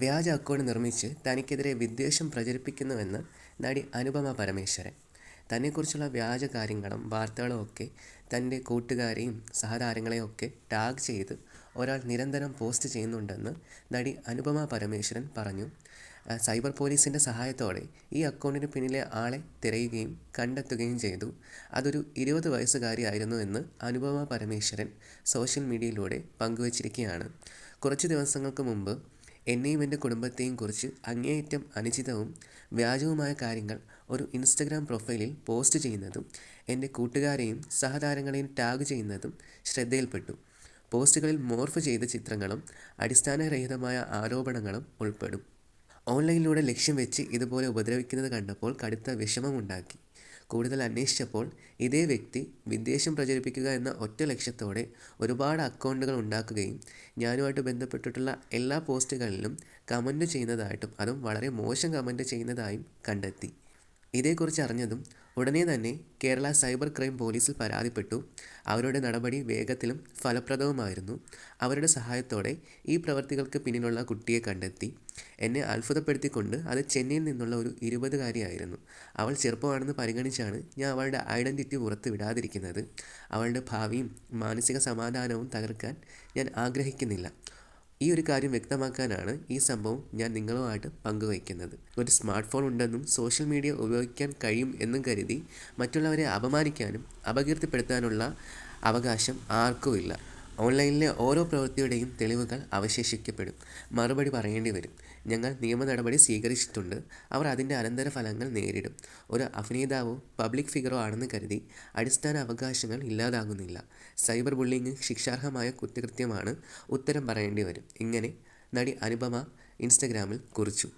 വ്യാജ അക്കൗണ്ട് നിർമ്മിച്ച് തനിക്കെതിരെ വിദ്വേഷം പ്രചരിപ്പിക്കുന്നുവെന്ന് നടി അനുപമ പരമേശ്വരൻ. തന്നെക്കുറിച്ചുള്ള വ്യാജ കാര്യങ്ങളും വാർത്തകളും ഒക്കെ തന്റെ കൂട്ടുകാരെയും സഹതാരങ്ങളെയും ഒക്കെ ടാഗ് ചെയ്ത് ഒരാൾ നിരന്തരം പോസ്റ്റ് ചെയ്യുന്നുണ്ടെന്ന് നടി അനുപമ പരമേശ്വരൻ പറഞ്ഞു. സൈബർ പോലീസിന്റെ സഹായത്തോടെ ഈ അക്കൗണ്ടിന് പിന്നിലെ ആളെ തിരയുകയും കണ്ടെത്തുകയും ചെയ്തു. അതൊരു ഇരുപത് വയസ്സുകാരിയായിരുന്നു എന്ന് അനുപമ പരമേശ്വരൻ സോഷ്യൽ മീഡിയയിലൂടെ പങ്കുവച്ചിരിക്കുകയാണ്. കുറച്ച് ദിവസങ്ങൾക്ക് മുമ്പ് എന്നെയും എന്റെ കുടുംബത്തെയും കുറിച്ച് അങ്ങേയറ്റം അനുചിതവും വ്യാജവുമായ കാര്യങ്ങൾ ഒരു ഇൻസ്റ്റഗ്രാം പ്രൊഫൈലിൽ പോസ്റ്റ് ചെയ്യുന്നതും എന്റെ കൂട്ടുകാരെയും സഹതാരങ്ങളെയും ടാഗ് ചെയ്യുന്നതും ശ്രദ്ധയിൽപ്പെട്ടു. പോസ്റ്റുകളിൽ മോർഫ് ചെയ്ത ചിത്രങ്ങളും അടിസ്ഥാനരഹിതമായ ആരോപണങ്ങളും ഉൾപ്പെടും. ഓൺലൈനിലൂടെ ലക്ഷ്യം വെച്ച് ഇതുപോലെ ഉപദ്രവിക്കുന്നത് കണ്ടപ്പോൾ കടുത്ത വിഷമമുണ്ടാക്കി. കൂടുതൽ അന്വേഷിച്ചപ്പോൾ ഇതേ വ്യക്തി വിദ്വേഷം പ്രചരിപ്പിക്കുക എന്ന ഒറ്റ ലക്ഷ്യത്തോടെ ഒരുപാട് അക്കൗണ്ടുകൾ ഉണ്ടാക്കുകയും ഞാനുമായിട്ട് ബന്ധപ്പെട്ടിട്ടുള്ള എല്ലാ പോസ്റ്റുകളിലും കമന്റ് ചെയ്യുന്നതായിട്ടും അതും വളരെ മോശം കമന്റ് ചെയ്യുന്നതായും കണ്ടെത്തി. ഇതേക്കുറിച്ച് അറിഞ്ഞതും ഉടനെ തന്നെ കേരള സൈബർ ക്രൈം പോലീസിൽ പരാതിപ്പെട്ടു. അവരുടെ നടപടി വേഗത്തിലും ഫലപ്രദവുമായിരുന്നു. അവരുടെ സഹായത്തോടെ ഈ പ്രവൃത്തികൾക്ക് പിന്നിലുള്ള കുട്ടിയെ കണ്ടെത്തി. എന്നെ അത്ഭുതപ്പെടുത്തിക്കൊണ്ട് അത് ചെന്നൈയിൽ നിന്നുള്ള ഒരു ഇരുപതുകാരിയായിരുന്നു. അവൾ ചെറുപ്പമാണെന്ന് പരിഗണിച്ചാണ് ഞാൻ അവളുടെ ഐഡന്റിറ്റി പുറത്ത് വിടാതിരിക്കുന്നത്. അവളുടെ ഭാവിയും മാനസിക സമാധാനവും തകർക്കാൻ ഞാൻ ആഗ്രഹിക്കുന്നില്ല. ഈ ഒരു കാര്യം വ്യക്തമാക്കാനാണ് ഈ സംഭവം ഞാൻ നിങ്ങളുമായിട്ട് പങ്കുവയ്ക്കുന്നത്. ഒരു സ്മാർട്ട് ഫോൺ ഉണ്ടെന്നും സോഷ്യൽ മീഡിയ ഉപയോഗിക്കാൻ കഴിയും എന്നും കരുതി മറ്റുള്ളവരെ അപമാനിക്കാനും അപകീർത്തിപ്പെടുത്താനുള്ള അവകാശം ആർക്കുമില്ല. ഓൺലൈനിലെ ഓരോ പ്രവൃത്തിയുടെയും തെളിവുകൾ അവശേഷിക്കപ്പെടും മറുപടി പറയേണ്ടി വരും ഞങ്ങൾ നിയമ നടപടി സ്വീകരിച്ചിട്ടുണ്ട്. അവർ അതിന്റെ അനന്തരഫലങ്ങൾ നേരിടും. ഒരു അഭിനേതാവോ പബ്ലിക് ഫിഗറോ ആണെന്ന് കരുതി അടിസ്ഥാന അവകാശങ്ങൾ ഇല്ലാതാകുന്നില്ല. Cyber bullying ശിക്ഷാർഹമായ കുറ്റകൃത്യമാണ്. ഉത്തരം പറയേണ്ടി വരും ഇങ്ങനെ നടി അനുപമ ഇൻസ്റ്റഗ്രാമിൽ കുറിച്ചു.